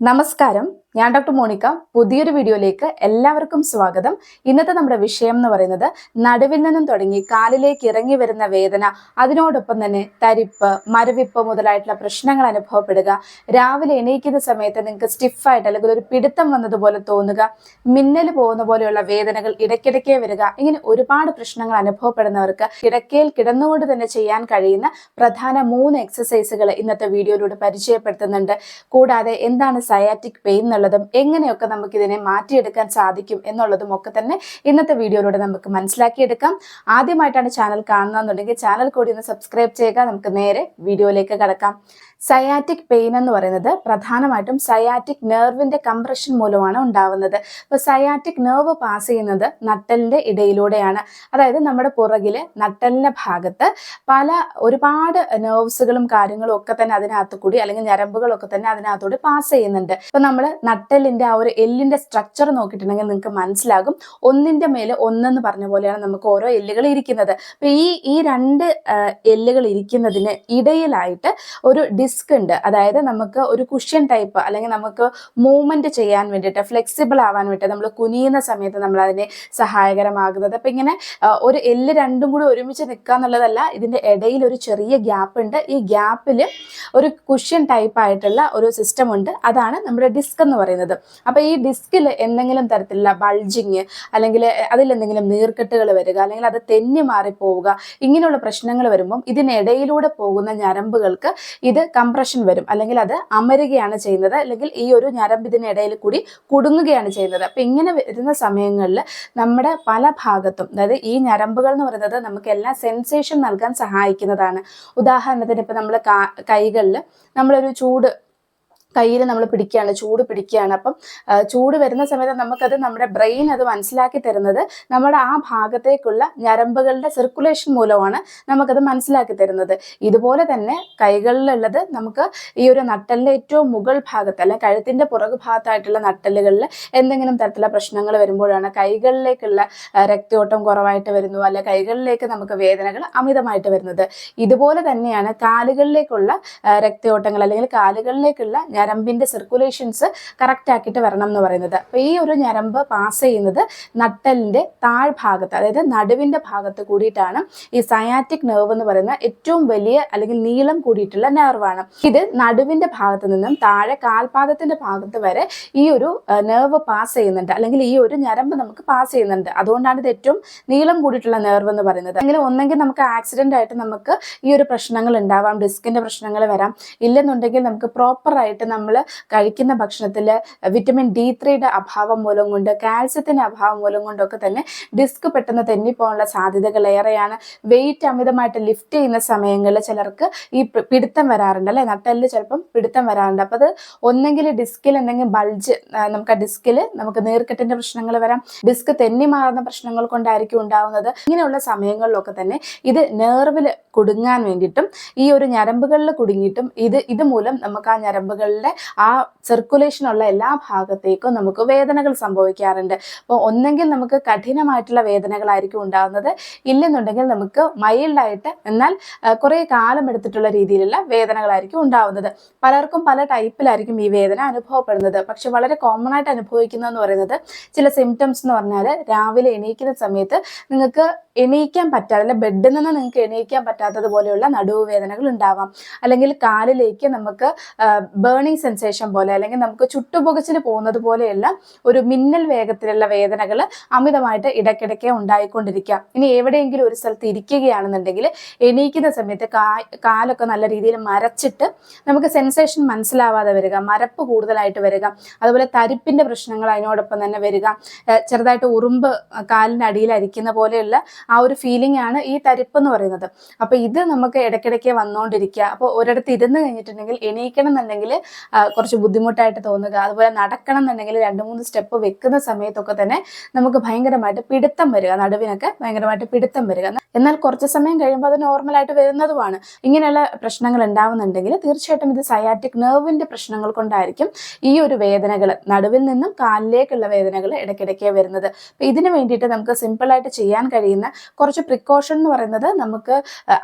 നമസ്കാരം. ഞാൻ doctor Monica. പുതിയൊരു വീഡിയോയിലേക്ക് എല്ലാവർക്കും സ്വാഗതം. ഇന്നത്തെ നമ്മുടെ വിഷയം എന്ന് പറയുന്നത് നടുവിൽ നിന്നും തുടങ്ങി കാലിലേക്ക് ഇറങ്ങി വരുന്ന വേദന അതിനോടൊപ്പം തന്നെ തരിപ്പ് മരവിപ്പ് മുതലായിട്ടുള്ള പ്രശ്നങ്ങൾ അനുഭവപ്പെടുക രാവിലെ എണീക്കുന്ന സമയത്ത് നിങ്ങൾക്ക് സ്റ്റിഫായിട്ട് അല്ലെങ്കിൽ ഒരു പിടുത്തം വന്നതുപോലെ തോന്നുക മിന്നൽ പോകുന്ന പോലെയുള്ള വേദനകൾ ഇടയ്ക്കിടയ്ക്കേ വരിക ഇങ്ങനെ ഒരുപാട് പ്രശ്നങ്ങൾ അനുഭവപ്പെടുന്നവർക്ക് കിടക്കയിൽ കിടന്നുകൊണ്ട് തന്നെ ചെയ്യാൻ കഴിയുന്ന പ്രധാന മൂന്ന് എക്സസൈസുകൾ ഇന്നത്തെ വീഡിയോയിലൂടെ പരിചയപ്പെടുത്തുന്നുണ്ട്. കൂടാതെ എന്താണ് സയാറ്റിക് പെയിൻ എന്നുള്ളതും എങ്ങനെയൊക്കെ നമുക്ക് ഇതിനെ മാറ്റിയെടുക്കാൻ സാധിക്കും എന്നുള്ളതും ഒക്കെ തന്നെ ഇന്നത്തെ വീഡിയോയിലൂടെ നമുക്ക് മനസ്സിലാക്കിയെടുക്കാം. ആദ്യമായിട്ടാണ് ചാനൽ കാണുന്നതെന്നുണ്ടെങ്കിൽ ചാനൽ കൂടി ഒന്ന് സബ്സ്ക്രൈബ് ചെയ്യുക. നമുക്ക് നേരെ വീഡിയോയിലേക്ക് കടക്കാം. സയാറ്റിക് പെയിൻ എന്ന് പറയുന്നത് പ്രധാനമായിട്ടും സയാറ്റിക് നെർവിന്റെ കംപ്രഷൻ മൂലമാണ് ഉണ്ടാവുന്നത്. അപ്പോൾ സയാറ്റിക് നെർവ് പാസ് ചെയ്യുന്നത് നട്ടലിന്റെ ഇടയിലൂടെയാണ്. അതായത് നമ്മുടെ പുറകിൽ നട്ടലിന്റെ ഭാഗത്ത് പല ഒരുപാട് നെർവ്സുകളും കാര്യങ്ങളും ഒക്കെ തന്നെ അതിനകത്ത് കൂടി അല്ലെങ്കിൽ ഞരമ്പുകളൊക്കെ തന്നെ അതിനകത്തുകൂടി പാസ് ചെയ്യുന്നുണ്ട്. ഇപ്പൊ നമ്മൾ നട്ടലിന്റെ ആ ഒരു എല്ലിന്റെ സ്ട്രക്ചർ നോക്കിയിട്ടുണ്ടെങ്കിൽ നിങ്ങൾക്ക് മനസ്സിലാകും. ഒന്നിന്റെ മേലെ ഒന്നെന്ന് പറഞ്ഞ പോലെയാണ് നമുക്ക് ഓരോ എല്ലുകൾ ഇരിക്കുന്നത്. അപ്പോൾ ഈ ഈ രണ്ട് എല്ലുകൾ ഇരിക്കുന്നതിന് ഇടയിലായിട്ട് ഒരു ഡിസ്ക് ഉണ്ട്. അതായത് നമുക്ക് ഒരു കുഷ്യൻ ടൈപ്പ് അല്ലെങ്കിൽ നമുക്ക് മൂവ്മെന്റ് ചെയ്യാൻ വേണ്ടിയിട്ട് ഫ്ലെക്സിബിൾ ആവാൻ വേണ്ടിയിട്ട് നമ്മൾ കുനിയുന്ന സമയത്ത് നമ്മൾ അതിനെ സഹായകരമാകുന്നത്. അപ്പൊ ഇങ്ങനെ ഒരു എല്ല് രണ്ടും കൂടി ഒരുമിച്ച് നിൽക്കുക എന്നുള്ളതല്ല ഇതിന്റെ ഇടയിൽ ഒരു ചെറിയ ഗ്യാപ്പ് ഉണ്ട്. ഈ ഗ്യാപ്പിൽ ഒരു കുഷ്യൻ ടൈപ്പ് ആയിട്ടുള്ള ഒരു സിസ്റ്റം ഉണ്ട്. അതാണ് നമ്മുടെ ഡിസ്ക് എന്ന് പറയുന്നത്. അപ്പൊ ഈ ഡിസ്കിൽ എന്തെങ്കിലും തരത്തിലുള്ള ബൾജിങ് അല്ലെങ്കിൽ അതിൽ എന്തെങ്കിലും നീർക്കെട്ടുകൾ വരിക അല്ലെങ്കിൽ അത് തെന്നി മാറിപ്പോവുക ഇങ്ങനെയുള്ള പ്രശ്നങ്ങൾ വരുമ്പം ഇതിനിടയിലൂടെ പോകുന്ന ഞരമ്പുകൾക്ക് ഇത് കംപ്രഷൻ വരും. അല്ലെങ്കിൽ അത് അമരുകയാണ് ചെയ്യുന്നത്. അല്ലെങ്കിൽ ഈ ഒരു ഞരമ്പ് ഇതിനിടയിൽ കൂടി കുടുങ്ങുകയാണ് ചെയ്യുന്നത്. അപ്പൊ ഇങ്ങനെ വരുന്ന സമയങ്ങളിൽ നമ്മുടെ പല ഭാഗത്തും അതായത് ഈ ഞരമ്പുകൾ എന്ന് പറയുന്നത് നമുക്ക് എല്ലാ സെൻസേഷൻ നൽകാൻ സഹായിക്കുന്നതാണ്. ഉദാഹരണത്തിന് ഇപ്പൊ നമ്മൾ കൈകളിൽ നമ്മളൊരു ചൂട് കയ്യിൽ നമ്മൾ പിടിക്കുകയാണ് ചൂട് പിടിക്കുകയാണ്. അപ്പം ചൂട് വരുന്ന സമയത്ത് നമുക്കത് നമ്മുടെ ബ്രെയിൻ അത് മനസ്സിലാക്കി തരുന്നത് നമ്മുടെ ആ ഭാഗത്തേക്കുള്ള ഞരമ്പുകളുടെ സർക്കുലേഷൻ മൂലമാണ് നമുക്കത് മനസ്സിലാക്കി തരുന്നത്. ഇതുപോലെ തന്നെ കൈകളിലുള്ളത് നമുക്ക് ഈ ഒരു നട്ടലിന്റെ ഏറ്റവും മുകൾ ഭാഗത്ത് അല്ലെ കഴുത്തിന്റെ പുറകു ഭാഗത്തായിട്ടുള്ള നട്ടലുകളിൽ എന്തെങ്കിലും തരത്തിലുള്ള പ്രശ്നങ്ങൾ വരുമ്പോഴാണ് കൈകളിലേക്കുള്ള രക്തയോട്ടം കുറവായിട്ട് വരുന്നു അല്ലെ കൈകളിലേക്ക് നമുക്ക് വേദനകൾ അമിതമായിട്ട് വരുന്നത്. ഇതുപോലെ തന്നെയാണ് കാലുകളിലേക്കുള്ള രക്തയോട്ടങ്ങൾ അല്ലെങ്കിൽ കാലുകളിലേക്കുള്ള ഞരമ്പിന്റെ സർക്കുലേഷൻസ് കറക്റ്റ് ആക്കിയിട്ട് വരണം എന്ന് പറയുന്നത്. അപ്പോൾ ഈ ഒരു ഞരമ്പ് പാസ് ചെയ്യുന്നത് നട്ടലിന്റെ താഴ്ഭാഗത്ത് അതായത് നടുവിന്റെ ഭാഗത്ത് കൂടിയിട്ടാണ് ഈ സയാറ്റിക് നെർവ് എന്ന് പറയുന്ന ഏറ്റവും വലിയ അല്ലെങ്കിൽ നീളം കൂടിയിട്ടുള്ള നെർവാണ് ഇത് നടുവിന്റെ ഭാഗത്ത് നിന്നും താഴെ കാൽപാദത്തിന്റെ ഭാഗത്ത് വരെ ഈ ഒരു നെർവ് പാസ് ചെയ്യുന്നുണ്ട്. അല്ലെങ്കിൽ ഈ ഒരു ഞരമ്പ് നമുക്ക് പാസ് ചെയ്യുന്നുണ്ട്. അതുകൊണ്ടാണ് ഇത് ഏറ്റവും നീളം കൂടിയിട്ടുള്ള നെർവ് എന്ന് പറയുന്നത്. അല്ലെങ്കിൽ ഒന്നെങ്കിൽ നമുക്ക് ആക്സിഡന്റ് ആയിട്ട് നമുക്ക് ഈ ഒരു പ്രശ്നങ്ങൾ ഉണ്ടാവാം. ഡിസ്കിന്റെ പ്രശ്നങ്ങൾ വരാം. ഇല്ലെന്നുണ്ടെങ്കിൽ നമുക്ക് പ്രോപ്പർ ആയിട്ട് നമ്മൾ കഴിക്കുന്ന ഭക്ഷണത്തിൽ വിറ്റമിൻ ഡി ത്രീയുടെ അഭാവം മൂലം കൊണ്ട് കാൽസ്യത്തിന്റെ അഭാവം മൂലം കൊണ്ടൊക്കെ തന്നെ ഡിസ്ക് പെട്ടെന്ന് തെന്നിപ്പോകാനുള്ള സാധ്യതകൾ ഏറെയാണ്. വെയിറ്റ് അമിതമായിട്ട് ലിഫ്റ്റ് ചെയ്യുന്ന സമയങ്ങളിൽ ചിലർക്ക് ഈ പിടുത്തം വരാറുണ്ട് അല്ലേ? നട്ടലിൽ ചിലപ്പം പിടുത്തം വരാറുണ്ട്. അപ്പോൾ അത് ഒന്നെങ്കിൽ ഡിസ്കിൽ എന്തെങ്കിലും ബൾജ് നമുക്ക് ആ ഡിസ്കിൽ നമുക്ക് നീർക്കെട്ടിന്റെ പ്രശ്നങ്ങൾ വരാം. ഡിസ്ക് തെന്നി മാറുന്ന പ്രശ്നങ്ങൾ കൊണ്ടായിരിക്കും ഉണ്ടാവുന്നത്. ഇങ്ങനെയുള്ള സമയങ്ങളിലൊക്കെ തന്നെ ഇത് നെർവിൽ കുടുങ്ങാൻ വേണ്ടിയിട്ടും ഈ ഒരു ഞരമ്പുകളിൽ കുടുങ്ങിയിട്ടും ഇത് ഇതുമൂലം നമുക്ക് ആ ഞരമ്പുകളുടെ ആ സർക്കുലേഷൻ ഉള്ള എല്ലാ ഭാഗത്തേക്കും നമുക്ക് വേദനകൾ സംഭവിക്കാറുണ്ട്. അപ്പോൾ ഒന്നെങ്കിൽ നമുക്ക് കഠിനമായിട്ടുള്ള വേദനകളായിരിക്കും ഉണ്ടാകുന്നത്. ഇല്ലെന്നുണ്ടെങ്കിൽ നമുക്ക് മൈൽഡായിട്ട് എന്നാൽ കുറേ കാലം എടുത്തിട്ടുള്ള രീതിയിലുള്ള വേദനകളായിരിക്കും ഉണ്ടാവുന്നത്. പലർക്കും പല ടൈപ്പിലായിരിക്കും ഈ വേദന അനുഭവപ്പെടുന്നത്. പക്ഷെ വളരെ കോമൺ ആയിട്ട് അനുഭവിക്കുന്നതെന്ന് പറയുന്നത് ചില സിംറ്റംസ് എന്ന് പറഞ്ഞാൽ രാവിലെ എണീക്കുന്ന സമയത്ത് നിങ്ങൾക്ക് എണീക്കാൻ പറ്റാതെ അല്ലെ ബെഡിൽ നിന്ന് നിങ്ങൾക്ക് എണീക്കാൻ പറ്റാത്തതുപോലെയുള്ള നടുവ് വേദനകൾ ഉണ്ടാവാം. അല്ലെങ്കിൽ കാലിലേക്ക് നമുക്ക് ബേണിംഗ് സെൻസേഷൻ പോലെ അല്ലെങ്കിൽ നമുക്ക് ചുട്ടുപുകച്ചിന് പോകുന്നത് പോലെയുള്ള ഒരു മിന്നൽ വേഗത്തിലുള്ള വേദനകൾ അമിതമായിട്ട് ഇടയ്ക്കിടയ്ക്ക് ഉണ്ടായിക്കൊണ്ടിരിക്കുക. ഇനി എവിടെയെങ്കിലും ഒരു സ്ഥലത്ത് ഇരിക്കുകയാണെന്നുണ്ടെങ്കിൽ എണീക്കുന്ന സമയത്ത് കാലൊക്കെ നല്ല രീതിയിൽ മരച്ചിട്ട് നമുക്ക് സെൻസേഷൻ മനസ്സിലാവാതെ വരിക മരപ്പ് കൂടുതലായിട്ട് വരിക അതുപോലെ തരിപ്പിന്റെ പ്രശ്നങ്ങൾ അതിനോടൊപ്പം തന്നെ വരിക ചെറുതായിട്ട് ഉറുമ്പ് കാലിന്റെ അടിയിൽ അരിക്കുന്ന പോലെയുള്ള ആ ഒരു ഫീലിംഗ് ആണ് ഈ തരിപ്പ് എന്ന് പറയുന്നത്. അപ്പൊ ഇത് നമുക്ക് ഇടയ്ക്കിടയ്ക്ക് വന്നുകൊണ്ടിരിക്കുക. അപ്പോൾ ഒരിടത്ത് ഇരുന്ന് കഴിഞ്ഞിട്ടുണ്ടെങ്കിൽ എണീക്കണം എന്നുണ്ടെങ്കിൽ കുറച്ച് ബുദ്ധിമുട്ടായിട്ട് തോന്നുക. അതുപോലെ നടക്കണം എന്നുണ്ടെങ്കിൽ രണ്ട് മൂന്ന് സ്റ്റെപ്പ് വെക്കുന്ന സമയത്തൊക്കെ തന്നെ നമുക്ക് ഭയങ്കരമായിട്ട് പിടുത്തം വരിക. നടുവിനൊക്കെ ഭയങ്കരമായിട്ട് പിടുത്തം വരിക. എന്നാൽ കുറച്ച് സമയം കഴിയുമ്പോൾ അത് നോർമലായിട്ട് വരുന്നതുമാണ്. ഇങ്ങനെയുള്ള പ്രശ്നങ്ങൾ ഉണ്ടാവുന്നുണ്ടെങ്കിൽ തീർച്ചയായിട്ടും ഇത് സയാറ്റിക് നെർവിന്റെ പ്രശ്നങ്ങൾ കൊണ്ടായിരിക്കും ഈ ഒരു വേദനകൾ നടുവിൽ നിന്നും കാലിലേക്കുള്ള വേദനകൾ ഇടയ്ക്കിടയ്ക്ക് വരുന്നത്. അപ്പം ഇതിന് വേണ്ടിയിട്ട് നമുക്ക് സിമ്പിളായിട്ട് ചെയ്യാൻ കഴിയുന്ന കുറച്ച് പ്രിക്കോഷൻ എന്ന് പറയുന്നത് നമുക്ക്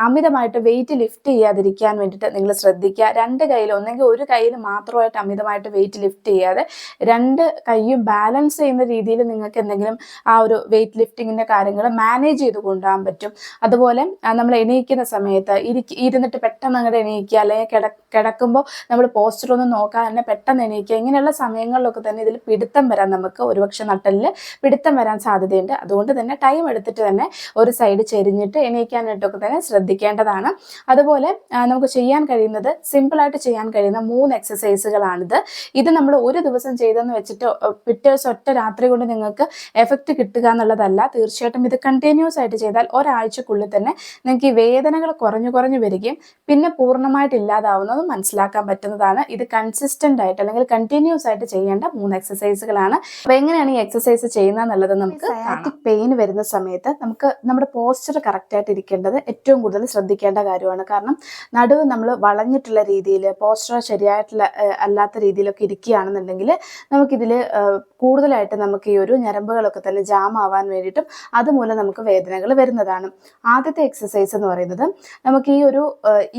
അമിതമായിട്ട് വെയിറ്റ് ലിഫ്റ്റ് ചെയ്യാതിരിക്കാൻ വേണ്ടിയിട്ട് നിങ്ങൾ ശ്രദ്ധിക്കുക. രണ്ട് കയ്യിൽ ഒന്നെങ്കിൽ ഒരു കയ്യിൽ മാത്രമായിട്ട് അമിതമായിട്ട് വെയിറ്റ് ലിഫ്റ്റ് ചെയ്യാതെ രണ്ട് കൈയും ബാലൻസ് ചെയ്യുന്ന രീതിയിൽ നിങ്ങൾക്ക് എന്തെങ്കിലും ആ ഒരു വെയിറ്റ് ലിഫ്റ്റിങ്ങിന്റെ കാര്യങ്ങൾ മാനേജ് ചെയ്ത് കൊണ്ടുപോകാൻ പറ്റും. അതുപോലെ നമ്മൾ എണീക്കുന്ന സമയത്ത് ഇരിക്ക ഇരുന്നിട്ട് പെട്ടെന്ന് അങ്ങോട്ട് എണീക്കുക അല്ലെങ്കിൽ കിട കിടക്കുമ്പോൾ നമ്മൾ പോസ്റ്റർ ഒന്ന് നോക്കാതെ തന്നെ പെട്ടെന്ന് എണീക്കുക ഇങ്ങനെയുള്ള സമയങ്ങളിലൊക്കെ തന്നെ ഇതിൽ പിടുത്തം വരാൻ നമുക്ക് ഒരുപക്ഷെ നട്ടലിൽ പിടുത്തം വരാൻ സാധ്യതയുണ്ട്. അതുകൊണ്ട് തന്നെ ടൈം എടുത്തിട്ട് തന്നെ ഒരു സൈഡ് ചെരിഞ്ഞിട്ട് എണീക്കാനായിട്ടൊക്കെ തന്നെ ശ്രദ്ധിക്കേണ്ടതാണ്. അതുപോലെ നമുക്ക് ചെയ്യാൻ കഴിയുന്നത് സിമ്പിളായിട്ട് ചെയ്യാൻ കഴിയുന്ന മൂന്ന് എക്സസൈസുകളാണിത് ഇത് നമ്മൾ ഒരു ദിവസം ചെയ്തെന്ന് വെച്ചിട്ട് പിറ്റേ ദിവസം ഒറ്റ രാത്രി കൊണ്ട് നിങ്ങൾക്ക് എഫക്റ്റ് കിട്ടുക എന്നുള്ളതല്ല. തീർച്ചയായിട്ടും ഇത് കണ്ടിന്യൂസ് ആയിട്ട് ചെയ്താൽ ഒരാഴ്ചക്കുള്ളിൽ തന്നെ നിങ്ങൾക്ക് ഈ വേദനകൾ കുറഞ്ഞു കുറഞ്ഞു വരികയും പിന്നെ പൂർണമായിട്ട് ഇല്ലാതാവുന്നത് മനസ്സിലാക്കാൻ പറ്റുന്നതാണ്. ഇത് കൺസിസ്റ്റന്റ് ആയിട്ട് അല്ലെങ്കിൽ കണ്ടിന്യൂസ് ആയിട്ട് ചെയ്യേണ്ട മൂന്ന് എക്സസൈസുകളാണ് അപ്പൊ എങ്ങനെയാണ് ഈ എക്സസൈസ് ചെയ്യുന്നത് എന്നുള്ളത് നമുക്ക് സയാറ്റിക് പെയിൻ വരുന്ന സമയത്ത് നമുക്ക് നമ്മുടെ പോസ്ചർ കറക്റ്റ് ആയിട്ട് ഇരിക്കേണ്ടത് ഏറ്റവും കൂടുതൽ ശ്രദ്ധിക്കേണ്ട കാര്യമാണ്. കാരണം നടുവ് നമ്മൾ വളഞ്ഞിട്ടുള്ള രീതിയിൽ പോസ്ചർ ശരിയായിട്ടുള്ള ഏഹ്, അല്ലാത്ത രീതിയിലൊക്കെ ഇരിക്കുകയാണെന്നുണ്ടെങ്കിൽ നമുക്കിതിൽ കൂടുതലായിട്ട് നമുക്ക് ഈ ഒരു ഞരമ്പുകളൊക്കെ തന്നെ ജാം ആവാൻ വേണ്ടിയിട്ടും അതുമൂലം നമുക്ക് വേദനകൾ വരുന്നതാണ്. ആദ്യത്തെ എക്സസൈസ് എന്ന് പറയുന്നത് നമുക്ക് ഈ ഒരു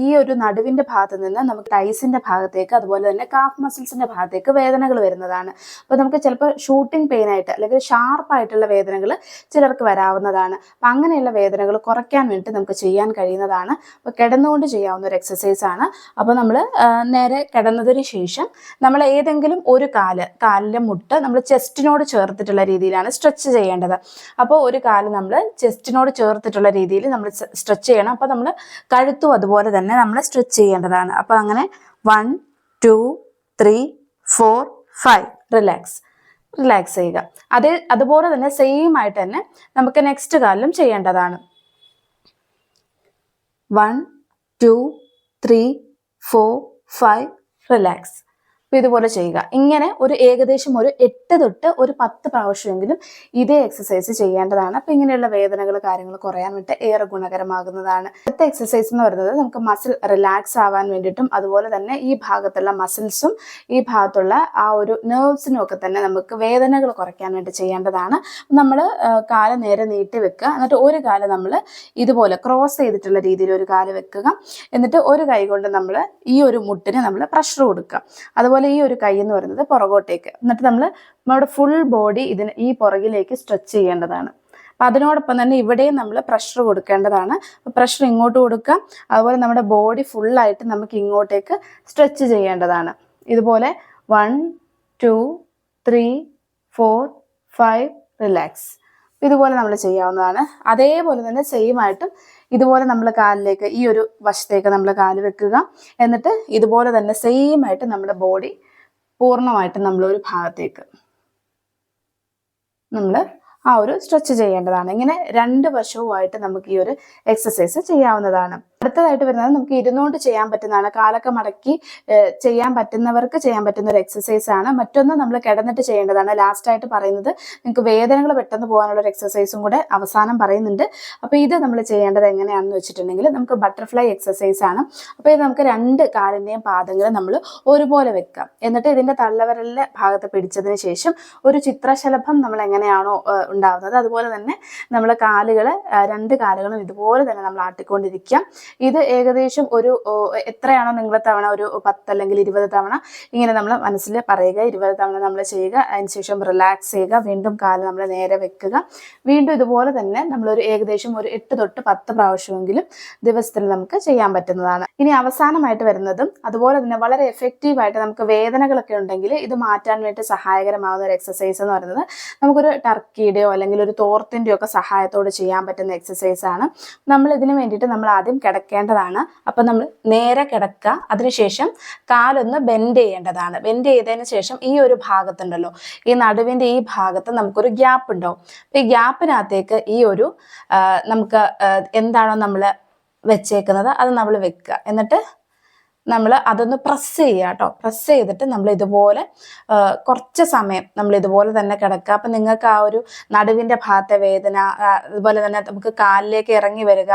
ഈ ഒരു നടുവിന്റെ ഭാഗത്ത് നിന്ന് നമുക്ക് ടൈസിന്റെ ഭാഗത്തേക്ക് അതുപോലെ തന്നെ കാഫ് മസിൽസിന്റെ ഭാഗത്തേക്ക് വേദനകൾ വരുന്നതാണ്. അപ്പോൾ നമുക്ക് ചിലപ്പോൾ ഷൂട്ടിംഗ് പെയിൻ ആയിട്ട് അല്ലെങ്കിൽ ഷാർപ്പായിട്ടുള്ള വേദനകൾ ചിലർക്ക് വരാവുന്നതാണ്. അപ്പം അങ്ങനെയുള്ള വേദനകൾ കുറയ്ക്കാൻ വേണ്ടി നമുക്ക് ചെയ്യാൻ കഴിയുന്നതാണ്. അപ്പോൾ കിടന്നുകൊണ്ട് ചെയ്യാവുന്ന ഒരു എക്സസൈസ് ആണ്. അപ്പോൾ നമ്മൾ നേരെ കിടന്നതിന് ശേഷം നമ്മൾ ഏതെങ്കിലും ഒരു കാൽ കാലിലെ മുട്ട് നമ്മൾ ചെസ്റ്റിനോട് ചേർത്തിട്ടുള്ള രീതിയിലാണ് സ്ട്രെച്ച് ചെയ്യേണ്ടത്. അപ്പോൾ ഒരു കാൽ നമ്മൾ ചെസ്റ്റിനോട് ചേർത്തിട്ടുള്ള രീതിയിൽ നമ്മൾ സ്ട്രെച്ച് ചെയ്യണം. അപ്പോൾ നമ്മൾ കഴുത്തും അതുപോലെ തന്നെ നമ്മൾ സ്ട്രെച്ച് ചെയ്യേണ്ടതാണ്. അപ്പോൾ അങ്ങനെ one two three four five. Relax. Relax ചെയ്യുക. അതേ അതുപോലെ തന്നെ സെയിം ആയിട്ട് തന്നെ നമുക്ക് നെക്സ്റ്റ് കാലിലും ചെയ്യേണ്ടതാണ്. One two three four five. Relax ഇതുപോലെ ചെയ്യുക. ഇങ്ങനെ ഒരു ഏകദേശം ഒരു എട്ട് തൊട്ട് ഒരു പത്ത് പ്രാവശ്യമെങ്കിലും ഇതേ എക്സസൈസ് ചെയ്യേണ്ടതാണ്. അപ്പോൾ ഇങ്ങനെയുള്ള വേദനകൾ കാര്യങ്ങൾ കുറയാൻ വേണ്ടി ഏറെ ഗുണകരമാകുന്നതാണ്. അടുത്ത എക്സസൈസ് എന്ന് പറയുന്നത് നമുക്ക് മസിൽ റിലാക്സ് ആവാൻ വേണ്ടിയിട്ടും അതുപോലെ തന്നെ ഈ ഭാഗത്തുള്ള മസിൽസും ഈ ഭാഗത്തുള്ള ആ ഒരു നെർവ്സിനും ഒക്കെ തന്നെ നമുക്ക് വേദനകൾ കുറയ്ക്കാൻ വേണ്ടി ചെയ്യേണ്ടതാണ്. നമ്മൾ കാൽ നേരെ നീട്ടി വെക്കുക. എന്നിട്ട് ഒരു കാല നമ്മൾ ഇതുപോലെ ക്രോസ് ചെയ്തിട്ടുള്ള രീതിയിൽ ഒരു കാൽ വെക്കുക. എന്നിട്ട് ഒരു കൈ കൊണ്ട് നമ്മൾ ഈ ഒരു മുട്ടിന് നമ്മൾ പ്രഷർ കൊടുക്കുക. അതുപോലെ ഈ ഒരു കൈ എന്ന് പറയുന്നത് പുറകോട്ടേക്ക്. എന്നിട്ട് നമ്മൾ നമ്മുടെ ഫുൾ ബോഡി ഇതിന് ഈ പുറകിലേക്ക് സ്ട്രെച്ച് ചെയ്യേണ്ടതാണ്. അപ്പം അതിനോടൊപ്പം തന്നെ ഇവിടെയും നമ്മൾ പ്രഷർ കൊടുക്കേണ്ടതാണ്. പ്രഷർ ഇങ്ങോട്ട് കൊടുക്കാം അതുപോലെ നമ്മുടെ ബോഡി ഫുള്ളായിട്ട് നമുക്ക് ഇങ്ങോട്ടേക്ക് സ്ട്രെച്ച് ചെയ്യേണ്ടതാണ്. ഇതുപോലെ one two three four five relax ഇതുപോലെ നമ്മൾ ചെയ്യാവുന്നതാണ്. അതേപോലെ തന്നെ സെയിം ആയിട്ടും ഇതുപോലെ നമ്മൾ കാലിലേക്ക് ഈ ഒരു വശത്തേക്ക് നമ്മൾ കാൽ വെക്കുക. എന്നിട്ട് ഇതുപോലെ തന്നെ സെയിം ആയിട്ട് നമ്മുടെ ബോഡി പൂർണമായിട്ട് നമ്മൾ ഒരു ഭാഗത്തേക്ക് നമ്മൾ ആ ഒരു സ്ട്രെച്ച് ചെയ്യേണ്ടതാണ്. ഇങ്ങനെ രണ്ട് വശവുമായിട്ട് നമുക്ക് ഈ ഒരു എക്സസൈസ് ചെയ്യാവുന്നതാണ്. അടുത്തതായിട്ട് വരുന്നത് നമുക്ക് ഇരുന്നുകൊണ്ട് ചെയ്യാൻ പറ്റുന്നതാണ്. കാലൊക്കെ മടക്കി ചെയ്യാൻ പറ്റുന്നവർക്ക് ചെയ്യാൻ പറ്റുന്ന ഒരു എക്സസൈസ് ആണ്. മറ്റൊന്ന് നമ്മൾ കിടന്നിട്ട് ചെയ്യേണ്ടതാണ്. ലാസ്റ്റ് ആയിട്ട് പറയുന്നത് നിങ്ങൾക്ക് വേദനകൾ പെട്ടെന്ന് പോകാനുള്ള ഒരു എക്സസൈസും കൂടെ അവസാനം പറയുന്നുണ്ട്. അപ്പോൾ ഇത് നമ്മൾ ചെയ്യേണ്ടത് എങ്ങനെയാണെന്ന് വെച്ചിട്ടുണ്ടെങ്കിൽ നമുക്ക് ബട്ടർഫ്ലൈ എക്സസൈസ് ആണ്. അപ്പോൾ ഇത് നമുക്ക് രണ്ട് കാലിന്റെയും പാദങ്ങൾ നമ്മൾ ഒരുപോലെ വെക്കാം. എന്നിട്ട് ഇതിന്റെ തള്ളവരലിലെ ഭാഗത്ത് പിടിച്ചതിന് ശേഷം ഒരു ചിത്രശലഭം നമ്മൾ എങ്ങനെയാണോ ഉണ്ടാവുന്നത്. അതുപോലെ തന്നെ നമ്മൾ കാലുകൾ രണ്ട് കാലുകളും ഇതുപോലെ തന്നെ നമ്മൾ ആട്ടിക്കൊണ്ടിരിക്കുക ഇത് ഏകദേശം ഒരു എത്രയാണോ നിങ്ങൾ തവണ? ഒരു പത്ത് അല്ലെങ്കിൽ ഇരുപത് തവണ ഇങ്ങനെ നമ്മൾ മനസ്സിൽ പറയുക ഇരുപത് തവണ നമ്മൾ ചെയ്യുക അതിനുശേഷം റിലാക്സ് ചെയ്യുക വീണ്ടും കാൽ നമ്മൾ നേരെ വെക്കുക. വീണ്ടും ഇതുപോലെ തന്നെ നമ്മളൊരു ഏകദേശം ഒരു എട്ട് തൊട്ട് പത്ത് പ്രാവശ്യമെങ്കിലും ദിവസത്തിൽ നമുക്ക് ചെയ്യാൻ പറ്റുന്നതാണ്. ഇനി അവസാനമായിട്ട് വരുന്നതും അതുപോലെ തന്നെ വളരെ എഫക്റ്റീവായിട്ട് നമുക്ക് വേദനകളൊക്കെ ഉണ്ടെങ്കിൽ ഇത് മാറ്റാൻ വേണ്ടി സഹായകരമാവുന്ന ഒരു എക്സസൈസ് എന്ന് പറയുന്നത് നമുക്കൊരു ടർക്കിയുടെയോ അല്ലെങ്കിൽ ഒരു തോർത്തിന്റെയോ ഒക്കെ സഹായത്തോടെ ചെയ്യാൻ പറ്റുന്ന എക്സസൈസ് ആണ്. നമ്മൾ ഇതിനു വേണ്ടിയിട്ട് നമ്മൾ ആദ്യം കിടക്കേണ്ടതാണ് അപ്പം നമ്മൾ നേരെ കിടക്കുക. അതിനുശേഷം കാലൊന്ന് ബെൻഡ് ചെയ്യേണ്ടതാണ്. ബെൻഡ് ചെയ്തതിന് ശേഷം ഈ ഒരു ഭാഗത്തുണ്ടല്ലോ. ഈ നടുവിന്റെ ഈ ഭാഗത്ത് നമുക്കൊരു ഗ്യാപ്പ് ഉണ്ടാവും. അപ്പം ഈ ഗ്യാപ്പിനകത്തേക്ക് ഈ ഒരു നമുക്ക് എന്താണോ നമ്മൾ വെച്ചേക്കുന്നത്? അത് നമ്മൾ വെക്കുക. എന്നിട്ട് നമ്മൾ അതൊന്ന് പ്രസ് ചെയ്യുക കേട്ടോ. പ്രസ് ചെയ്തിട്ട് നമ്മൾ ഇതുപോലെ കുറച്ച് സമയം നമ്മൾ ഇതുപോലെ തന്നെ കിടക്കുക. അപ്പം നിങ്ങൾക്ക് ആ ഒരു നടുവിന്റെ ഭാഗത്തെ വേദന അതുപോലെ തന്നെ നമുക്ക് കാലിലേക്ക് ഇറങ്ങി വരിക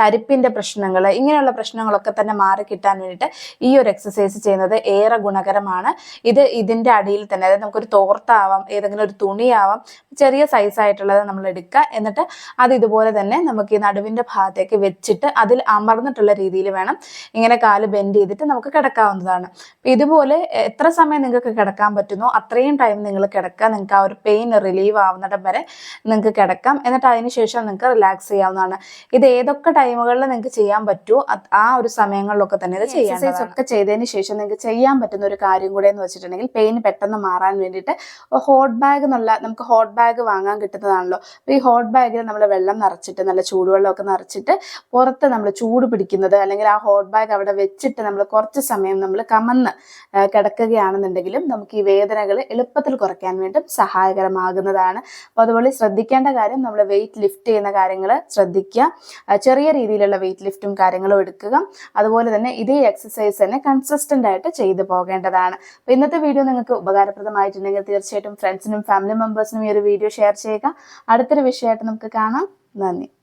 തരിപ്പിന്റെ പ്രശ്നങ്ങൾ ഇങ്ങനെയുള്ള പ്രശ്നങ്ങളൊക്കെ തന്നെ മാറി കിട്ടാൻ വേണ്ടിയിട്ട് ഈ ഒരു എക്സസൈസ് ചെയ്യുന്നത് ഏറെ ഗുണകരമാണ്. ഇത് ഇതിന്റെ അടിയിൽ തന്നെ അതായത് നമുക്കൊരു തോർത്താവാം ഏതെങ്കിലും ഒരു തുണിയാവാം ചെറിയ സൈസായിട്ടുള്ളത് നമ്മൾ എടുക്കുക. എന്നിട്ട് അത് ഇതുപോലെ തന്നെ നമുക്ക് ഈ നടുവിന്റെ ഭാഗത്തേക്ക് വെച്ചിട്ട് അതിൽ അമർന്നിട്ടുള്ള രീതിയിൽ വേണം ഇങ്ങനെ കാൽ ബെൻഡ് ചെയ്തിട്ട് വേണ്ടിയിട്ട് നമുക്ക് കിടക്കാവുന്നതാണ്. അപ്പം ഇതുപോലെ എത്ര സമയം നിങ്ങൾക്ക് കിടക്കാൻ പറ്റുന്നോ അത്രയും ടൈം നിങ്ങൾ കിടക്കുക. നിങ്ങൾക്ക് ആ ഒരു പെയിൻ റിലീവ് ആവുന്നിടം വരെ നിങ്ങൾക്ക് കിടക്കാം. എന്നിട്ട് അതിന് ശേഷം നിങ്ങൾക്ക് റിലാക്സ് ചെയ്യാവുന്നതാണ്. ഇത് ഏതൊക്കെ ടൈമുകളിൽ നിങ്ങൾക്ക് ചെയ്യാൻ പറ്റുമോ ആ ഒരു സമയങ്ങളിലൊക്കെ തന്നെ ഇത് ചെയ്യാം എക്സസൈസ് ഒക്കെ ചെയ്തതിന് ശേഷം നിങ്ങൾക്ക് ചെയ്യാൻ പറ്റുന്ന ഒരു കാര്യം കൂടെ എന്ന് വെച്ചിട്ടുണ്ടെങ്കിൽ പെയിൻ പെട്ടെന്ന് മാറാൻ വേണ്ടിയിട്ട് ഹോട്ട് ബാഗ് എന്നുള്ള നമുക്ക് ഹോട്ട് ബാഗ് വാങ്ങാൻ കിട്ടുന്നതാണല്ലോ. അപ്പോൾ ഈ ഹോട്ട് ബാഗിൽ നമ്മൾ വെള്ളം നിറച്ചിട്ട് നല്ല ചൂടുവെള്ളമൊക്കെ നിറച്ചിട്ട് പുറത്ത് നമ്മൾ ചൂട് പിടിക്കുന്നത് അല്ലെങ്കിൽ ആ ഹോട്ട് ബാഗ് അവിടെ വെച്ചിട്ട് നമ്മൾ കുറച്ച് സമയം നമ്മൾ കമന്ന് കിടക്കുകയാണെന്നുണ്ടെങ്കിലും നമുക്ക് ഈ വേദനകൾ എളുപ്പത്തിൽ കുറയ്ക്കാൻ വേണ്ടി സഹായകരമാകുന്നതാണ്. അപ്പോൾ അതുപോലെ ശ്രദ്ധിക്കേണ്ട കാര്യം നമ്മൾ വെയിറ്റ് ലിഫ്റ്റ് ചെയ്യുന്ന കാര്യങ്ങൾ ശ്രദ്ധിക്കുക. ചെറിയ രീതിയിലുള്ള വെയിറ്റ് ലിഫ്റ്റും കാര്യങ്ങളും എടുക്കുക. അതുപോലെ തന്നെ ഇതേ എക്സസൈസ് തന്നെ കൺസിസ്റ്റന്റ് ആയിട്ട് ചെയ്തു പോകേണ്ടതാണ്. അപ്പോൾ ഇന്നത്തെ വീഡിയോ നിങ്ങൾക്ക് ഉപകാരപ്രദമായിട്ടുണ്ടെങ്കിൽ തീർച്ചയായിട്ടും ഫ്രണ്ട്സിനും ഫാമിലി മെമ്പേഴ്സിനും ഈ ഒരു വീഡിയോ ഷെയർ ചെയ്യുക. അടുത്തൊരു വിഷയമായിട്ട് നമുക്ക് കാണാം. നന്ദി.